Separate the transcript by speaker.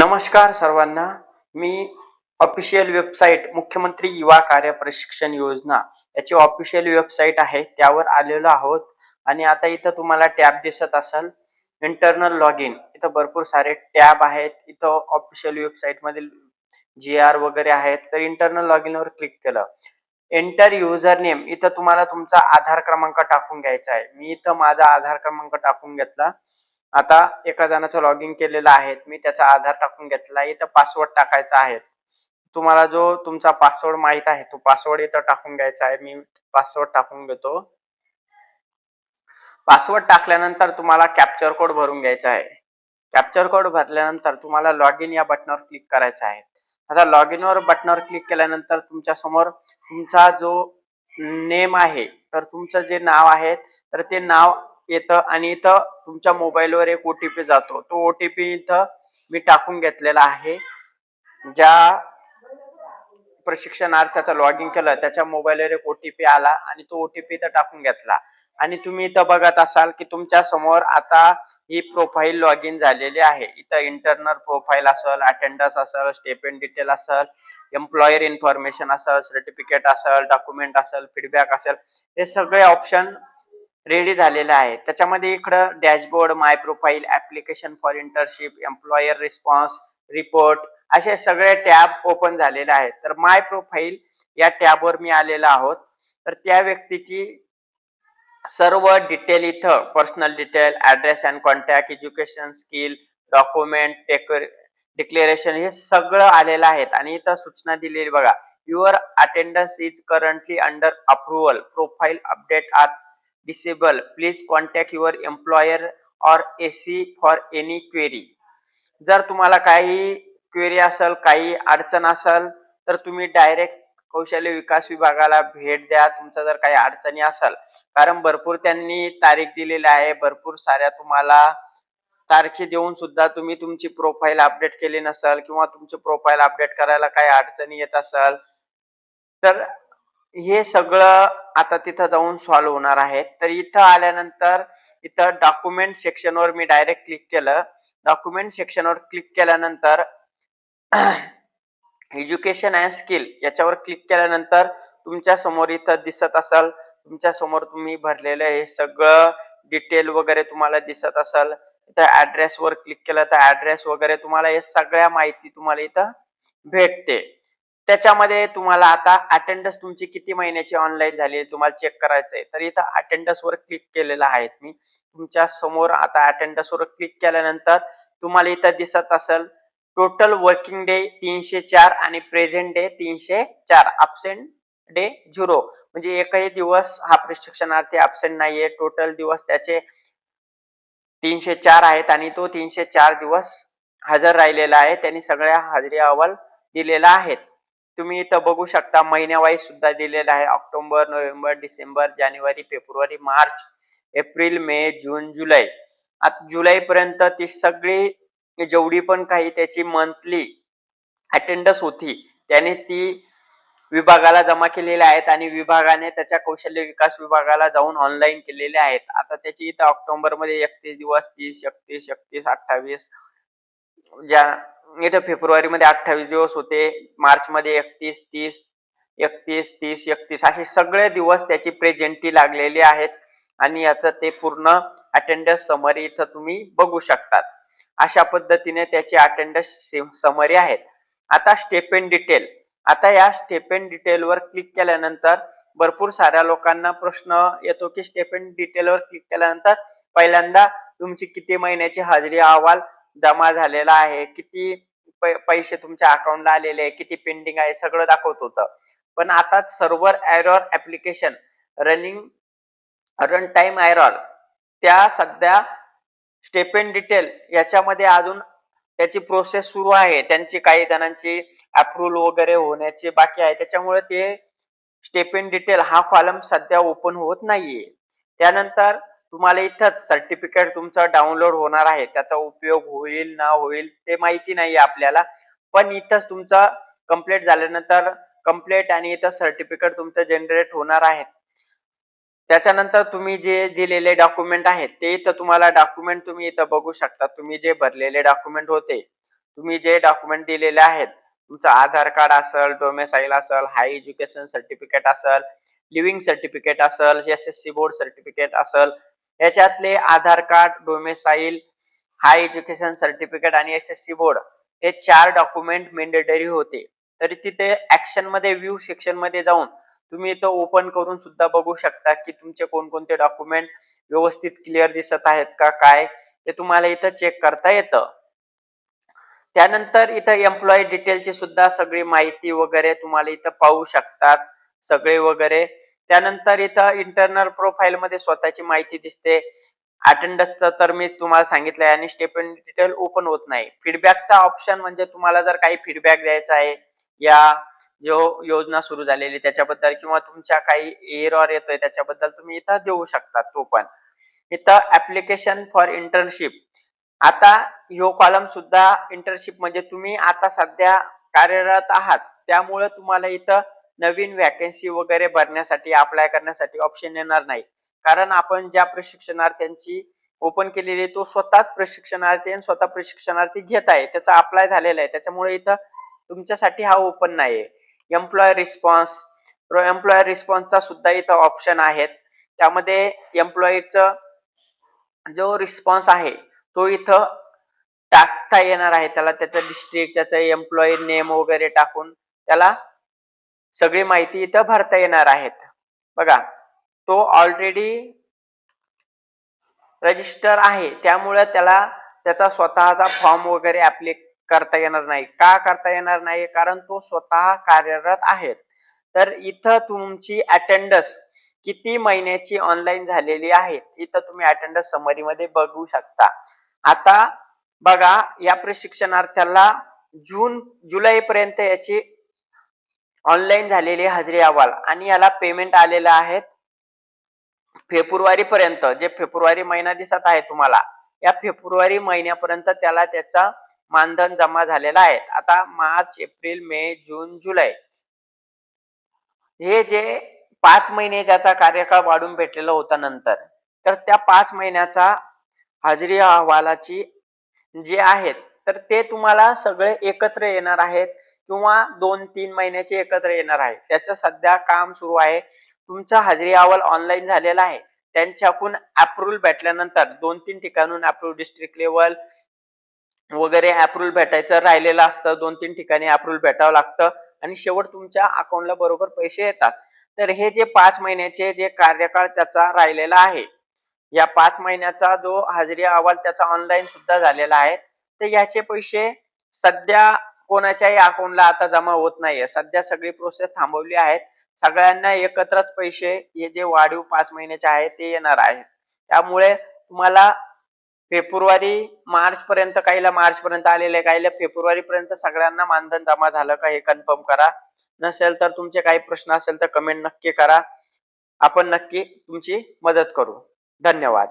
Speaker 1: नमस्कार सर्वांना. मी official website मुख्यमंत्री युवा कार्य प्रशिक्षण योजना याची ऑफिशियल वेबसाईट आहे त्यावर आलेलो आहोत. आणि आता इथं तुम्हाला टॅब दिसत असेल. इंटरनल लॉग इन इथं भरपूर सारे टॅब आहेत. इथं ऑफिशियल वेबसाईट मधील जी आर वगैरे आहेत. तर इंटरनल लॉग इन वर क्लिक केलं. एंटर युजर नेम इथं तुम्हाला तुमचा आधार क्रमांक टाकून घ्यायचा आहे. मी इथं माझा आधार क्रमांक टाकून घेतला. आता एका जणाचं लॉग इन केलेलं आहे. मी त्याचा आधार टाकून घेतला. इथं पासवर्ड टाकायचा आहे. तुम्हाला जो तुमचा पासवर्ड माहीत आहे तो पासवर्ड इथं टाकून घ्यायचा आहे. मी पासवर्ड टाकून घेतो. पासवर्ड टाकल्यानंतर तुम्हाला कॅप्चर कोड भरून घ्यायचा आहे. कॅप्चर कोड भरल्यानंतर तुम्हाला लॉग इन या बटनावर क्लिक करायचं आहे. आता लॉग इनवर बटनावर क्लिक केल्यानंतर तुमच्यासमोर तुमचा जो नेम आहे तर तुमचं जे नाव आहे तर ते नाव येतं आणि इथं तुमच्या मोबाईलवर एक ओटीपी जातो. तो ओटीपी इथं मी टाकून घेतलेला आहे. ज्या प्रशिक्षणार्थाचं लॉग इन केलं त्याच्या मोबाईलवर एक ओटीपी आला आणि तो ओटीपी इथं टाकून घेतला. आणि तुम्ही इथं बघत असाल की तुमच्यासमोर आता ही प्रोफाईल लॉग इन झालेली आहे. इथं इंटरनल प्रोफाईल असेल अटेंडन्स असेल स्टेपन डिटेल असेल एम्प्लॉयर इन्फॉर्मेशन असेल सर्टिफिकेट असेल डॉक्युमेंट असेल फीडबॅक असेल. हे सगळे ऑप्शन रेडी झालेलं आहे. त्याच्यामध्ये इकडं dashboard my profile application for internship employer response report असे सगळे टॅब ओपन झालेले आहेत. तर माय प्रोफाईल या टॅबवर मी आलेलो आहोत. तर त्या व्यक्तीची सर्व डिटेल इथं personal detail address and contact education skill document declaration हे सगळं आलेलं आहे आणि इथं सूचना दिलेली बघा your attendance is currently under approval profile update are disable please contact your employer or AC for any query जर तुम्हाला काही क्वेरी असेल काही अडचण असेल तर तुम्ही डायरेक्ट कौशल्य विकास विभागाला भेट द्या. तुमचा जर काही अडचणी असेल कारण भरपूर त्यांनी तारीख दिलेली आहे. भरपूर साऱ्या तुम्हाला तारखे देऊन सुद्धा तुम्ही तुमची प्रोफाईल अपडेट केली नसेल किंवा तुमची प्रोफाईल अपडेट करायला काही अडचणी येत असेल तर हे सगळं आता तिथं जाऊन सॉल्व्ह होणार आहे. तर इथं आल्यानंतर इथं डॉक्युमेंट सेक्शनवर मी डायरेक्ट क्लिक केलं. डॉक्युमेंट सेक्शनवर क्लिक केल्यानंतर एज्युकेशन अँड स्किल याच्यावर क्लिक केल्यानंतर तुमच्यासमोर इथं दिसत असाल. तुमच्यासमोर तुम्ही भरलेलं हे सगळं डिटेल वगैरे तुम्हाला दिसत असाल. इथं ऍड्रेसवर क्लिक केलं तर ऍड्रेस वगैरे तुम्हाला हे सगळ्या माहिती तुम्हाला इथं भेटते. त्याच्यामध्ये तुम्हाला आता अटेंडन्स तुमची किती महिन्याची ऑनलाईन झाली तुम्हाला चेक करायचं आहे. तर इथं अटेंडन्स वर क्लिक केलेलं आहे मी. तुमच्यासमोर आता अटेंडन्स वर क्लिक केल्यानंतर तुम्हाला इथं दिसत असेल टोटल वर्किंग डे तीनशे चार आणि प्रेझेंट डे तीनशे चार. अब्सेंट डे झिरो म्हणजे एकही दिवस हा प्रशिक्षणार्थी अब्सेंट नाहीये. टोटल दिवस त्याचे तीनशे चार आहेत आणि तो तीनशे चार दिवस हजर राहिलेला आहे. त्यांनी सगळ्या हजेरी अहवाल दिलेला आहे तुम्ही इथं बघू शकता महिन्यावाईज सुद्धा दिलेलं आहे. ऑक्टोबर नोव्हेंबर डिसेंबर जानेवारी फेब्रुवारी मार्च एप्रिल मे जून जुलै. आता जुलै पर्यंत ती सगळी जेवढी पण काही त्याची मंथली अटेंडन्स होती त्याने ती विभागाला जमा केलेल्या आहेत आणि विभागाने त्याच्या कौशल्य विकास विभागाला जाऊन ऑनलाईन केलेले आहेत. आता त्याची इथं ऑक्टोबरमध्ये एकतीस दिवस तीस एकतीस एकतीस अठ्ठावीस ज्या इथं फेब्रुवारीमध्ये अठ्ठावीस दिवस होते मार्चमध्ये एकतीस तीस एकतीस तीस एकतीस असे सगळे दिवस त्याची प्रेझेंटी लागलेली आहेत. आणि याचं ते पूर्ण अटेंडन्स समरी इथं तुम्ही बघू शकतात. अशा पद्धतीने त्याचे अटेंडन्स समरी आहेत. आता स्टेप स्टेपन डिटेल आता या स्टेप डिटेल डिटेलवर क्लिक केल्यानंतर भरपूर साऱ्या लोकांना प्रश्न येतो की स्टेप डिटेल डिटेलवर क्लिक केल्यानंतर पहिल्यांदा तुमची किती महिन्याची हजेरी अहवाल जमा झालेला आहे किती पैसे तुमच्या अकाउंटला आलेले आहे किती पेंडिंग आहे सगळं दाखवत होतं. पण आता server error application running run time error त्या सध्या स्टेपेन डिटेल याच्यामध्ये अजून त्याची प्रोसेस सुरू आहे. त्यांची काही जणांची अप्रुव्हल वगैरे होण्याची बाकी आहे. त्याच्यामुळे ते स्टेपेन डिटेल हा कॉलम सध्या ओपन होत नाहीये. त्यानंतर तुम्हाला इथंच सर्टिफिकेट तुमचं डाउनलोड होणार आहे. त्याचा उपयोग होईल ना होईल ते माहिती नाही आपल्याला. पण इथंच तुमचं कंप्लीट झाल्यानंतर कंप्लीट आणि इथं सर्टिफिकेट तुमचं जनरेट होणार आहे. त्याच्यानंतर तुम्ही जे दिलेले डॉक्युमेंट आहेत ते इथं तुम्हाला डॉक्युमेंट तुम्ही इथं बघू शकता. तुम्ही जे भरलेले डॉक्युमेंट होते तुम्ही जे डॉक्युमेंट दिलेले आहेत तुमचं आधार कार्ड असेल डोमेसाईल असेल हाय एज्युकेशन सर्टिफिकेट असेल लिव्हिंग सर्टिफिकेट असेल S S C board certificate असेल याच्यातले Aadhaar card domicile high education certificate आणि एस एस सी बोर्ड हे चार डॉक्युमेंट मेंडेटरी होते. तरी तिथे ऍक्शनमध्ये व्ह्यू सेक्शनमध्ये जाऊन तुम्ही इथं ओपन करून सुद्धा बघू शकता की तुमचे कोणकोणते डॉक्युमेंट व्यवस्थित क्लिअर दिसत आहेत का काय? ते तुम्हाला इथं चेक करता येतं. त्यानंतर इथं एम्प्लॉई डिटेलची सुद्धा सगळी माहिती वगैरे तुम्हाला इथं पाहू शकतात. सगळे वगैरे त्यानंतर इथं इंटरनल प्रोफाईल मध्ये स्वतःची माहिती दिसते. अटेंडन्सचं तर मी तुम्हाला सांगितलंय आणि स्टेपन डिटेल ओपन होत नाही. फीडबॅकचा ऑप्शन म्हणजे तुम्हाला जर काही फीडबॅक द्यायचा आहे या जो योजना सुरू झालेली त्याच्याबद्दल किंवा तुमच्या काही एरर येतोय त्याच्याबद्दल तुम्ही इथं देऊ शकता तो पण. इथं ऍप्लिकेशन फॉर इंटर्नशिप आता ह्यो कॉलम सुद्धा इंटर्नशिप म्हणजे तुम्ही आता सध्या कार्यरत आहात. त्यामुळे तुम्हाला इथं नवीन वॅकन्सी वगैरे भरण्यासाठी अप्लाय करण्यासाठी ऑप्शन येणार नाही. कारण आपण ज्या प्रशिक्षणार्थ्यांची ओपन केलेली आहे, तो स्वतःच प्रशिक्षणार्थी आणि स्वतः प्रशिक्षणार्थी घेत आहे. त्याचा अप्लाय झालेला आहे. त्याच्यामुळे इथं तुमच्यासाठी हा ओपन नाहीये. एम्प्लॉय रिस्पॉन्स एम्प्लॉय रिस्पॉन्सचा सुद्धा इथं ऑप्शन आहेत. त्यामध्ये एम्प्लॉईरचा जो रिस्पॉन्स आहे तो इथं टाकता येणार आहे. त्याला त्याचं डिस्ट्रिक्ट त्याचं एम्प्लॉई नेम वगैरे टाकून त्याला सगळी माहिती इथं भरता येणार आहेत. बघा तो ऑलरेडी रजिस्टर आहे. त्यामुळे त्याला त्याचा स्वतःचा फॉर्म वगैरे ऍप्लिक करता येणार नाही. का करता येणार नाही? कारण तो स्वतः कार्यरत आहे. तर इथं तुमची अटेंडन्स किती महिन्याची ऑनलाईन झालेली आहे? इथं तुम्ही अटेंडन्स समरी मध्ये बघू शकता. आता बघा या प्रशिक्षणार्थ्याला जून जुलै पर्यंत याची ऑनलाईन झालेले हजेरी अहवाल. आणि याला पेमेंट आलेला आहेत फेब्रुवारी पर्यंत जे फेब्रुवारी महिना दिसत आहे तुम्हाला. या फेब्रुवारी महिन्यापर्यंत त्याला त्याचा मानधन जमा झालेला आहे. आता मार्च एप्रिल मे जून जुलै हे जे पाच महिने ज्याचा कार्यकाळ वाढून भेटलेला होता नंतर तर त्या पाच महिन्याचा हजेरी अहवालाची जे आहेत तर ते तुम्हाला सगळे एकत्र येणार आहेत. किंवा दोन तीन महिन्याचे एकत्र येणार आहे. त्याचं सध्या काम सुरू आहे. तुमचा हजेरी अहवाल ऑनलाईन झालेला आहे. त्यांच्याकडून अप्रुव्हल भेटल्यानंतर दोन तीन ठिकाणून अप्रुव्ह डिस्ट्रिक्ट लेवल वगैरे अप्रुव्हल भेटायचं राहिलेलं असतं. दोन तीन ठिकाणी अप्रुव्हल भेटावं लागतं. आणि शेवट तुमच्या अकाउंटला बरोबर पैसे येतात. तर हे जे पाच महिन्याचे जे कार्यकाळ त्याचा राहिलेला आहे या पाच महिन्याचा जो हजेरी अहवाल त्याचा ऑनलाईन सुद्धा झालेला आहे. तर याचे पैसे सध्या कोणाच्याही अकाउंटला आता जमा होत नाहीये. सध्या सगळी प्रोसेस थांबवली आहेत. सगळ्यांना एकत्रच पैसे हे जे वाढीव पाच महिन्याचे आहे ते येणार आहेत. त्यामुळे तुम्हाला फेब्रुवारी मार्च पर्यंत काहीला मार्च पर्यंत आलेले काहीला फेब्रुवारी पर्यंत सगळ्यांना मानधन जमा झालं का हे कन्फर्म करा. नसेल तर तुमचे काही प्रश्न असेल तर कमेंट नक्की करा. आपण नक्की तुमची मदत करू. धन्यवाद.